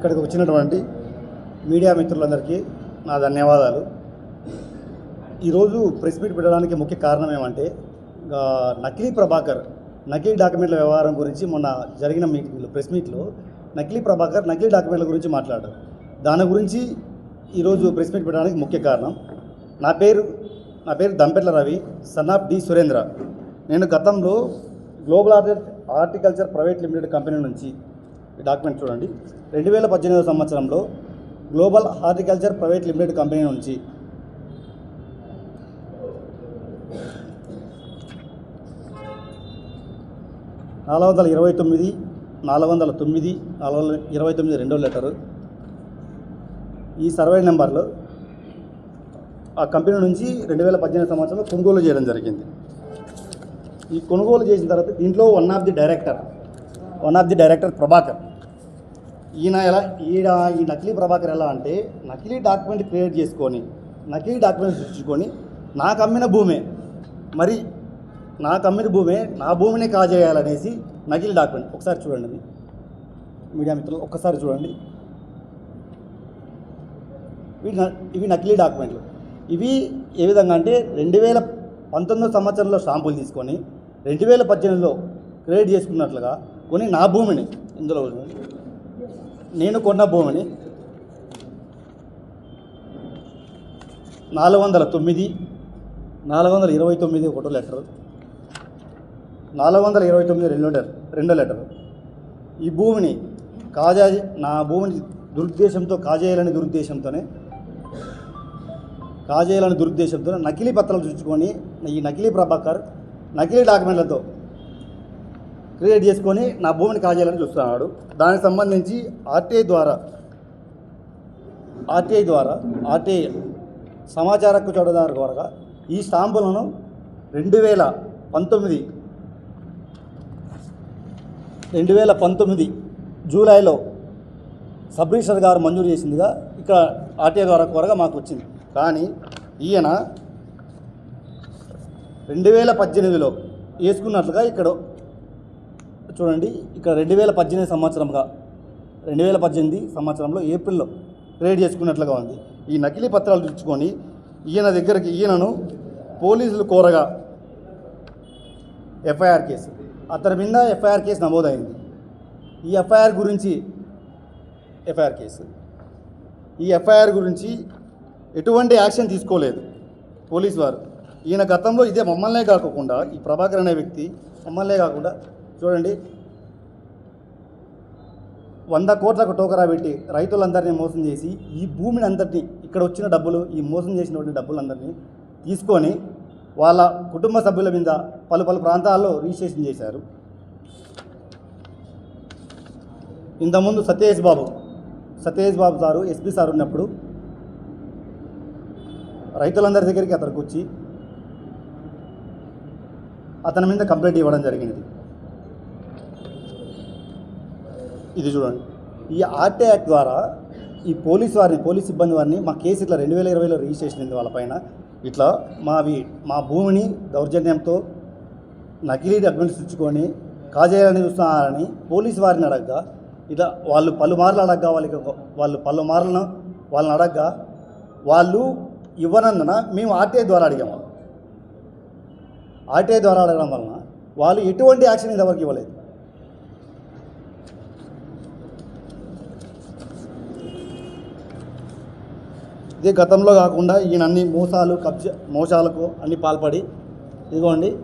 ఇక్కడికి వచ్చినటువంటి మీడియా మిత్రులందరికీ నా ధన్యవాదాలు. ఈరోజు ప్రెస్ మీట్ పెట్టడానికి ముఖ్య కారణం ఏమంటే నకిలీ ప్రభాకర్ నకిలీ డాక్యుమెంట్ల వ్యవహారం గురించి మొన్న జరిగిన మీటింగ్లో ప్రెస్ మీట్లో నకిలీ ప్రభాకర్ నకిలీ డాక్యుమెంట్ల గురించి మాట్లాడారు. దాని గురించి ఈరోజు ప్రెస్ మీట్ పెట్టడానికి ముఖ్య కారణం. నా పేరు నా పేరు Dampetla Ravi son of D Surendra. నేను గతంలో global art horticulture private limited company నుంచి డాక్యుమెంట్ చూడండి. రెండు వేల పద్దెనిమిదవ సంవత్సరంలో global horticulture private limited company నుంచి నాలుగు వందల ఇరవై తొమ్మిది నాలుగు వందల తొమ్మిది నాలుగు వందల ఇరవై తొమ్మిది రెండో లెటరు. ఈ సర్వే నెంబర్లో ఆ కంపెనీ నుంచి రెండు వేల పద్దెనిమిది సంవత్సరంలో కొనుగోలు చేయడం జరిగింది. ఈ కొనుగోలు చేసిన తర్వాత దీంట్లో one of the director one of the director Prabhakar ఈయన ఎలా ఈడ ఈ నకిలీ ప్రభాకర్ ఎలా అంటే నకిలీ డాక్యుమెంట్ క్రియేట్ చేసుకొని నకిలీ డాక్యుమెంట్ సృష్టించుకొని నాకు అమ్మిన భూమే. మరి నాకు అమ్మిన భూమే నా భూమిని కాజేయాలనేసి నకిలీ డాక్యుమెంట్. ఒకసారి చూడండి మీడియా మిత్రులు ఒక్కసారి చూడండి. ఇవి ఇవి నకిలీ డాక్యుమెంట్లు. ఇవి ఏ విధంగా అంటే రెండు వేల పంతొమ్మిదో సంవత్సరంలో స్టాంపులు తీసుకొని రెండు వేల పద్దెనిమిదిలో క్రియేట్ చేసుకున్నట్లుగా కొని నా భూమిని ఇందులో నేను కొన్న భూమిని నాలుగు వందల తొమ్మిది నాలుగు వందల ఇరవై తొమ్మిది ఒకటో లెటరు నాలుగు వందల ఇరవై తొమ్మిది రెండో లెటర్ రెండో లెటరు. ఈ భూమిని కాజా నా భూమిని దురుద్దేశంతో కాజేయాలనే దురుద్దేశంతోనే కాజేయాలని దురుద్దేశంతో నకిలీ పత్రాలు చూసుకొని ఈ నకిలీ ప్రభాకర్ నకిలీ డాక్యుమెంట్లతో క్రియేట్ చేసుకొని నా భూమిని కాజేయాలని చూస్తున్నాడు. దానికి సంబంధించి ఆర్టీఐ ద్వారా ఆర్టీఐ ద్వారా ఆర్టీఐ సమాచార హక్కు చట్టదారు ద్వారా ఈ స్టాంపులను రెండు వేల పంతొమ్మిది రెండు వేల పంతొమ్మిది జూలైలో సబ్ రిజిస్టర్ గారు మంజూరు చేసిందిగా ఇక్కడ ఆర్టీఐ ద్వారా కొరగా మాకు వచ్చింది. కానీ ఈయన రెండు వేల పద్దెనిమిదిలో వేసుకున్నట్లుగా ఇక్కడ చూడండి ఇక్కడ రెండు వేల పద్దెనిమిది సంవత్సరంగా రెండు వేల పద్దెనిమిది సంవత్సరంలో ఏప్రిల్లో క్రియేట్ చేసుకున్నట్లుగా ఉంది. ఈ నకిలీ పత్రాలు తెచ్చుకొని ఈయన దగ్గరికి ఈయనను పోలీసులు కోరగా ఎఫ్ఐఆర్ కేసు. అతని మీద ఎఫ్ఐఆర్ కేసు నమోదైంది. ఈ ఎఫ్ఐఆర్ గురించి ఎఫ్ఐఆర్ కేసు. ఈ ఎఫ్ఐఆర్ గురించి ఎటువంటి యాక్షన్ తీసుకోలేదు పోలీస్ వారు. ఈయన గతంలో ఇదే మమ్మల్నే కాకుండా ఈ ప్రభాకర్ అనే వ్యక్తి మమ్మల్నే కాకుండా చూడండి. వంద కోట్లకు టోకరా పెట్టి రైతులందరినీ మోసం చేసి ఈ భూమిని అందరినీ ఇక్కడ వచ్చిన డబ్బులు ఈ మోసం చేసినటువంటి డబ్బులందరినీ తీసుకొని వాళ్ళ కుటుంబ సభ్యుల మీద పలు పలు ప్రాంతాల్లో రిజిస్ట్రేషన్ చేశారు. ఇంతకుముందు Satyesh Babu Satyesh Babu sir SP sir ఉన్నప్పుడు రైతులందరి దగ్గరికి అతనికి వచ్చి అతని మీద కంప్లైంట్ ఇవ్వడం జరిగినది. ఇది చూడండి. ఈ ఆర్టీ యాక్ట్ ద్వారా ఈ పోలీస్ వారిని పోలీస్ సిబ్బంది వారిని మా కేసు ఇట్లా రెండు వేల ఇరవైలో రిజిస్ట్రేషన్ అయింది వాళ్ళపైన ఇట్లా మావి మా భూమిని దౌర్జన్యంతో నకిలీ డాక్యుమెంట్స్ ఇచ్చుకొని కాజేయాలని చూస్తున్నారని పోలీస్ వారిని అడగ్గా ఇట్లా వాళ్ళు పలుమార్లు అడగ్గా వాళ్ళకి వాళ్ళు పలుమార్లను వాళ్ళని అడగ్గా వాళ్ళు ఇవ్వనందున మేము ఆర్టీఐ ద్వారా అడిగాము ఆర్టీఐ ద్వారా అడగడం వలన వాళ్ళు ఎటువంటి యాక్షన్ ఇంతవరకు ఇవ్వలేదు. ఇదే గతంలో కాకుండా ఈయన అన్ని మోసాలు కబ్జ మోసాలకు అన్ని పాల్పడి ఇదిగోండి.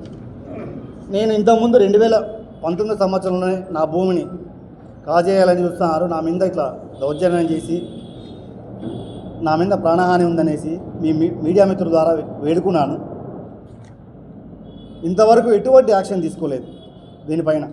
నేను ఇంతకుముందు రెండు వేల పంతొమ్మిది సంవత్సరంలోనే నా భూమిని కాజేయాలని చూస్తున్నారు. నా మీద ఇట్లా దౌర్జన్యం చేసి నా మీద ప్రాణహాని ఉందనేసి మీ మీ- మీడియా మిత్రుల ద్వారా వేడుకున్నాను. ఇంతవరకు ఎటువంటి యాక్షన్ తీసుకోలేదు దీనిపైన.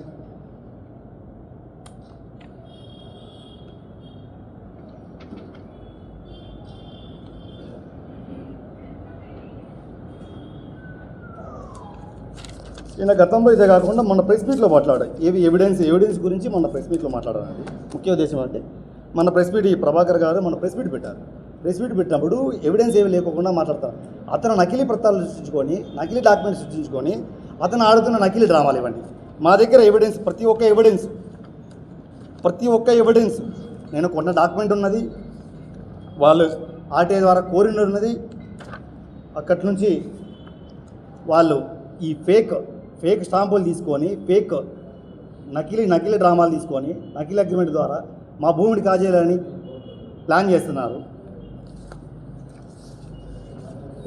ఈయన గతంలో ఇదే కాకుండా మన ప్రెస్ మీట్లో మాట్లాడాయి. ఏవి ఎవిడెన్స్ ఎవిడెన్స్ గురించి మన ప్రెస్ మీట్లో మాట్లాడాలి ముఖ్య ఉద్దేశం అంటే మన ప్రెస్ మీట్ ఈ ప్రభాకర్ గారు మన ప్రెస్ మీట్ పెట్టారు. ప్రెస్ మీట్ పెట్టినప్పుడు ఎవిడెన్స్ ఏమి లేకుండా మాట్లాడతారు అతను నకిలీ పత్రాలు సృష్టించుకొని నకిలీ డాక్యుమెంట్స్ సృష్టించుకొని అతను ఆడుతున్న నకిలీ డ్రామాలు ఇవ్వండి. మా దగ్గర ఎవిడెన్స్ ప్రతి ఒక్క ఎవిడెన్స్ ప్రతి ఒక్క ఎవిడెన్స్ నేను కొన్న డాక్యుమెంట్ ఉన్నది వాళ్ళు ఆర్టీఐ ద్వారా కోరినది ఉన్నది. అక్కడి నుంచి వాళ్ళు ఈ ఫేక్ ఫేక్ స్టాంపులు తీసుకొని ఫేక్ నకిలీ నకిలీ డ్రామాలు తీసుకొని నకిలీ అగ్రిమెంట్ ద్వారా మా భూమిని కాజేయాలని ప్లాన్ చేస్తున్నారు.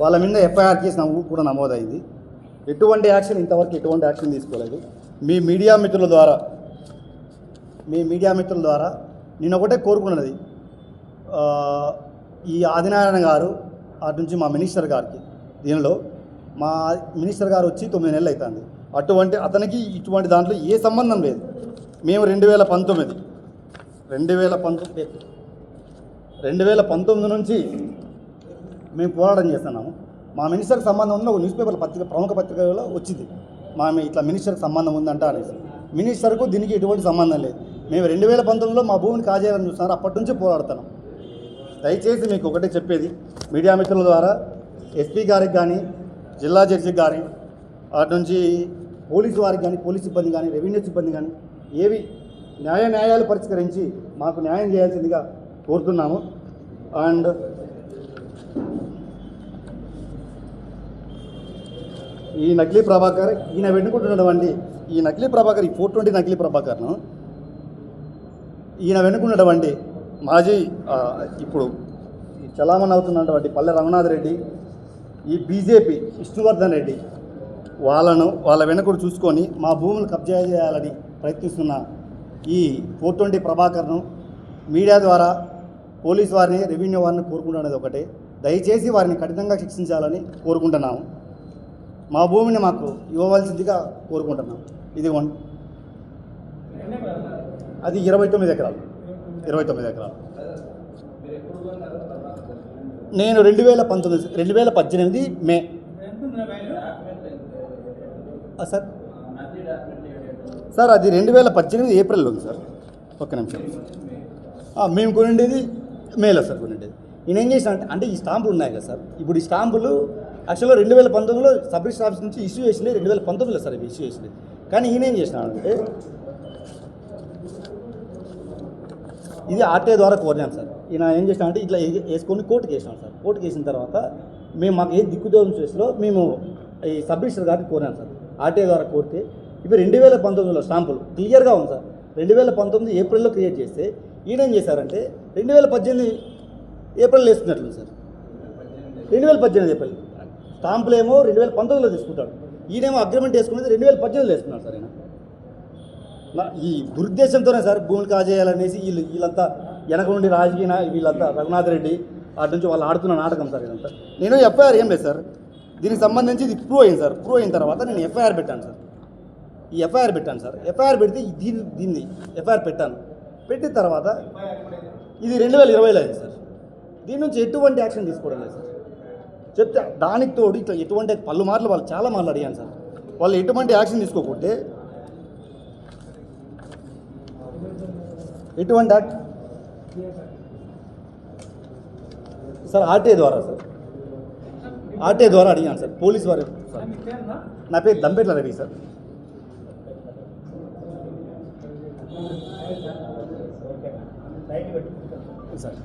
వాళ్ళ మీద ఎఫ్ఐఆర్ కేసు కూడా నమోదైంది. ఎటువంటి యాక్షన్ ఇంతవరకు ఎటువంటి యాక్షన్ తీసుకోలేదు. మీ మీడియా మిత్రుల ద్వారా మీ మీడియా మిత్రుల ద్వారా నేను ఒకటే కోరుకున్నది. ఈ ఆదినారాయణ గారు అటు నుంచి మా మినిస్టర్ గారికి దీనిలో మా మినిస్టర్ గారు వచ్చి తొమ్మిది నెలలు అవుతుంది. అటువంటి అతనికి ఇటువంటి దాంట్లో ఏ సంబంధం లేదు. మేము రెండు వేల పంతొమ్మిది రెండు వేల పంతొమ్మిది రెండు వేల పంతొమ్మిది నుంచి మేము పోరాటం చేస్తున్నాము. మా మినిస్టర్కి సంబంధం ఉన్న ఒక న్యూస్ పేపర్ పత్రిక ప్రముఖ పత్రికలో వచ్చింది. మా ఇట్లా మినిస్టర్కి సంబంధం ఉందంట అనేసి. మినిస్టర్కు దీనికి ఎటువంటి సంబంధం లేదు. మేము రెండు వేల పంతొమ్మిదిలో మా భూమిని కాజేయాలని చూస్తున్నారు. అప్పటి నుంచి పోరాడుతున్నాం. దయచేసి మీకు ఒకటే చెప్పేది. మీడియా మిత్రుల ద్వారా ఎస్పీ గారికి కానీ జిల్లా జడ్జి కానీ అటు నుంచి పోలీసు వారికి కానీ పోలీస్ సిబ్బంది కానీ రెవెన్యూ సిబ్బంది కానీ ఏవి న్యాయ న్యాయాలు పరిష్కరించి మాకు న్యాయం చేయాల్సిందిగా కోరుతున్నాము. అండ్ ఈ నకిలీ ప్రభాకర్ ఈయన వెనుకుంటున్నటువంటి ఈ నకిలీ ప్రభాకర్ ఈ ఫోర్ ట్వంటీ నకిలీ ప్రభాకర్ను ఈయన వెనుకున్నటువంటి మాజీ ఇప్పుడు ఈ చలామణి అవుతున్నటువంటి పల్లె రఘునాథ్ రెడ్డి ఈ బీజేపీ విష్ణువర్ధన్ రెడ్డి వాళ్ళను వాళ్ళ వెనుకడు చూసుకొని మా భూములు కబ్జా చేయాలని ప్రయత్నిస్తున్న ఈ ఫోర్ ట్వంటీ ప్రభాకర్ను మీడియా ద్వారా పోలీస్ వారిని రెవెన్యూ వారిని కోరుకుంటున్నది ఒకటే. దయచేసి వారిని కఠినంగా శిక్షించాలని కోరుకుంటున్నాము. మా భూమిని మాకు ఇవ్వవలసిందిగా కోరుకుంటున్నాం ఇది వన్ అది ఇరవై తొమ్మిది ఎకరాలు. ఇరవై తొమ్మిది ఎకరాలు. నేను రెండు వేల పంతొమ్మిది రెండు వేల పద్దెనిమిది మే. సార్. సార్ అది రెండు వేల పద్దెనిమిది ఏప్రిల్లో ఉంది సార్. ఒక్క నిమిషం. మేము కొనిండేది మేలో సార్ కొనిండేది. నేను ఏం చేసిన అంటే అంటే ఈ స్టాంపులు ఉన్నాయి కదా సార్. ఇప్పుడు ఈ స్టాంపులు యాక్చువల్గా రెండు వేల పంతొమ్మిదిలో సబ్ రిజిస్టర్ ఆఫీస్ నుంచి ఇష్యూ చేసింది రెండు వేల పంతొమ్మిదిలో సార్ ఇవి ఇష్యూ చేసింది కానీ ఈయన ఏం చేసినాడంటే ఇది ఆర్టీఐ ద్వారా కోరినాం సార్. ఈయన ఏం చేసినామంటే ఇట్లా వేసుకొని కోర్టుకి వేసినాం సార్. కోర్టుకి వేసిన తర్వాత మేము మాకు ఏ దిక్కుదోవం చేసిలో మేము ఈ సబ్ రిజిస్టర్ గారికి కోరాం సార్. ఆర్టీఐ ద్వారా కోరితే ఇవి రెండు వేల పంతొమ్మిదిలో స్టాంపులు. క్లియర్గా ఉంది సార్. రెండు వేల పంతొమ్మిది ఏప్రిల్లో క్రియేట్ చేస్తే ఈయనేం చేశారంటే రెండు వేల పద్దెనిమిది ఏప్రిల్ వేస్తున్నట్లు సార్. రెండు వేల పద్దెనిమిది ఏప్రిల్. స్టాంపులు ఏమో రెండు వేల పంతొమ్మిదిలో తీసుకుంటాడు. ఈయనేమో అగ్రిమెంట్ వేసుకునేది రెండు వేల పద్దెనిమిదిలో వేసుకున్నాడు సార్ ఈయన. నా- ఈ దురుద్దేశంతోనే సార్ భూములు కాజేయాలనేసి వీళ్ళు వీళ్ళంతా వెనక నుండి రాజకీయ వీళ్ళంతా రఘునాథ్ రెడ్డి అటు నుంచి వాళ్ళు ఆడుతున్న నాటకం సార్ ఇదంతా. నేను ఎఫ్ఐఆర్ ఏం లేదు సార్. దీనికి సంబంధించి ఇది ప్రూవ్ అయింది సార్. ప్రూవ్ అయిన తర్వాత నేను ఎఫ్ఐఆర్ పెట్టాను సార్. ఈ ఎఫ్ఐఆర్ పెట్టాను సార్. ఎఫ్ఐఆర్ పెడితే దీని దీన్ని దీన్ని ఎఫ్ఐఆర్ పెట్టాను. పెట్టిన తర్వాత ఇది రెండు వేల ఇరవైలో అయింది సార్. దీని నుంచి ఎటువంటి యాక్షన్ తీసుకోవడం లేదు సార్. చెప్తే దానికి తోడు ఇట్లా ఎటువంటి పలు మార్లు వాళ్ళు చాలా మార్లు అడిగాను సార్. వాళ్ళు ఎటువంటి యాక్షన్ తీసుకోకుంటే ఎటువంటి యాక్ట్ సార్ ఆర్టీఐ ద్వారా సార్. ఆర్టీఐ ద్వారా అడిగాను సార్. పోలీస్ వారు సార్. నా పేరు దంపేట్ల రవి సార్. సార్.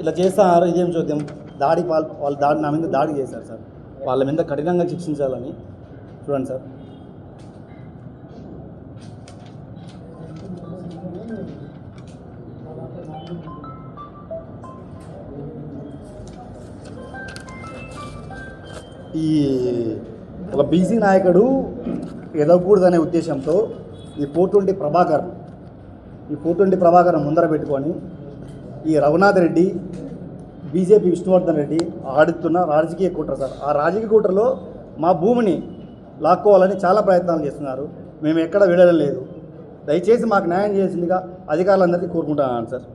ఇలా చేస్తున్నారు ఇదేం చూద్దాం దాడి వాళ్ళు దాడి నా మీద దాడి చేశారు సార్. వాళ్ళ మీద కఠినంగా శిక్షించాలని. చూడండి సార్. ఈ ఒక బీసీ నాయకుడు ఎదగకూడదనే ఉద్దేశంతో ఈ పోటుండి ప్రభాకర్ ఈ పోటుండి ప్రభాకర్ ముందర పెట్టుకొని ఈ రఘునాథ్ రెడ్డి బీజేపీ విష్ణువర్ధన్ రెడ్డి ఆడుతున్న రాజకీయ కుట్ర సార్. ఆ రాజకీయ కుట్రలో మా భూమిని లాక్కోవాలని చాలా ప్రయత్నాలు చేస్తున్నారు. మేము ఎక్కడ వెళ్ళడం లేదు. దయచేసి మాకు న్యాయం చేసిందిగా అధికారులందరికీ కోరుకుంటున్నాను సార్.